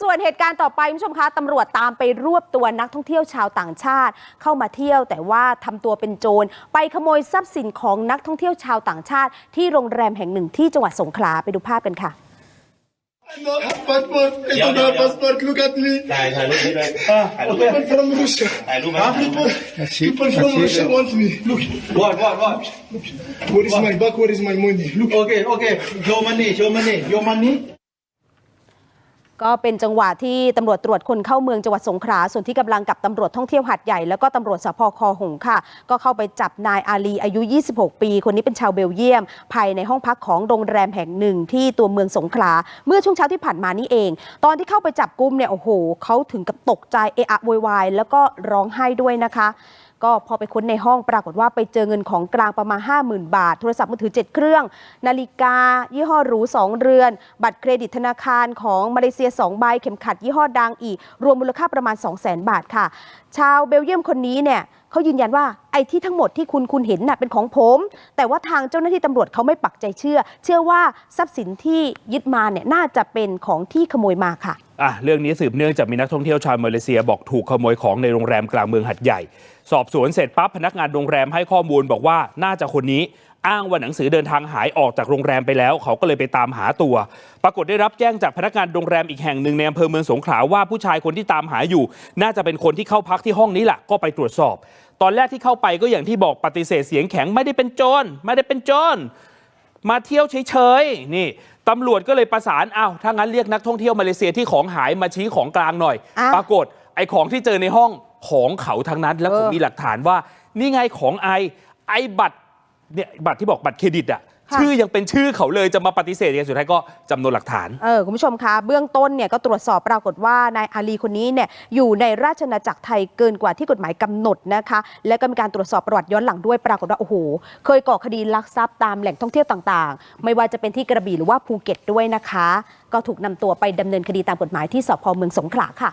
ส่วนเหตุการณ์ต่อไปคุณผู้ชมคะตำรวจตามไปรวบตัวนักท่องเที่ยวชาวต่างชาติ เข้ามาเที่ยวแต่ว่าทำตัวเป็นโจร ไปขโมยทรัพย์สินของนักท่องเที่ยวชาวต่างชาติ ที่โรงแรมแห่งหนึ่งที่จังหวัดสงขลาไปดูภาพกันค่ะ I don't have passport. I don't have passport. Look at me. ถ่ายถ่ายรูปนี้เลยถ่ายรูป People from Russia. ถ่ายรูปไหม People, people from Russia want me. Look, วอดวอดวอด where is my back? Where is my money? Look. โอเคโอเค ก็เป็นจังหวะที่ตำรวจตรวจคนเข้าเมืองจังหวัดสงขลาส่วนที่กำลังกับตำรวจท่องเที่ยวหัดใหญ่แล้วก็ตำรวจสพคอหงค่ะ ก็เข้าไปจับนายอาลีอายุ 26 ปี คนนี้เป็นชาวเบลเยียม ภายในห้องพักของโรงแรมแห่งหนึ่งที่ตัวเมืองสงขลา เมื่อช่วงเช้าที่ผ่านมานี่เอง ตอนที่เข้าไปจับกุมเนี่ยโอ้โหเขาถึงกับตกใจเอะอะโวยวายแล้วก็ร้องไห้ด้วยนะคะ ก็พอไปค้นในห้องปรากฏว่าไปเจอเงินของกลางประมาณ 50,000 บาท โทรศัพท์มือถือ 7 เครื่อง นาฬิกา ยี่ห้อหรู 2 เรือน บัตรเครดิตธนาคารของมาเลเซีย 2 ใบ เข็มขัดยี่ห้อดังอีก รวมมูลค่าประมาณ 200,000 บาทค่ะ ชาวเบลเยียมคนนี้เนี่ยเขายืนยันว่าไอ้ที่ทั้งหมดที่คุณคุณเห็นน่ะเป็นของผม แต่ว่าทางเจ้าหน้าที่ตำรวจเขาไม่ปักใจเชื่อ เชื่อว่าทรัพย์สินที่ยึดมาเนี่ยน่าจะเป็นของที่ขโมยมาค่ะ อะเรื่องนี้สืบเนื่องจากมีนักท่องเที่ยวชาวมาเลเซียบอกถูกขโมยของในโรงแรมกลางเมืองหัดใหญ่ สอบสวนเสร็จปั๊บพนักงานโรงแรมให้ข้อมูลบอกว่าน่าจะคนนี้อ้างว่าหนังสือเดินทางหายออกจากโรงแรมไปแล้ว เขาก็เลยไปตามหาตัว ปรากฏได้รับแจ้งจากพนักงานโรงแรมอีกแห่งหนึ่งในอำเภอเมืองสงขลาว่าผู้ชายคนที่ตามหาอยู่ น่าจะเป็นคนที่เข้าพักที่ห้องนี้แหละก็ไปตรวจสอบ ตอนแรกที่เข้าไปก็อย่างที่บอกปฏิเสธเสียงแข็งไม่ได้เป็นโจรไม่ได้เป็นโจรมาเที่ยวเฉยๆนี่ตำรวจก็เลยประสานอ้าวถ้างั้นเรียกนักท่องเที่ยวมาเลเซียที่ของหายมาชี้ของกลางหน่อยอ้าวปรากฏไอ้ของที่เจอในห้องของเขาทั้งนั้น แล้วผมเออมีหลักฐานว่า นี่ไงของไอไอบัตร เนี่ยบัตรที่บอกบัตรเครดิตอะค่ะ ชื่อยังเป็นชื่อเขาเลยจะมาปฏิเสธยังไงสุดท้ายก็จำนวนหลักฐาน เออคุณผู้ชมคะเบื้องต้นเนี่ยก็ตรวจสอบปรากฏว่านายอาลีคนนี้เนี่ยอยู่ในราชอาณาจักรไทยเกินกว่าที่กฎหมายกำหนดนะคะ และก็มีการตรวจสอบประวัติย้อนหลังด้วยปรากฏว่าโอ้โห เคยก่อคดีลักทรัพย์ตามแหล่งท่องเที่ยวต่างๆ ไม่ว่าจะเป็นที่กระบี่หรือว่าภูเก็ตด้วยนะคะ ก็ถูกนำตัวไปดำเนินคดีตามกฎหมายที่สพเมืองสงขลาค่ะ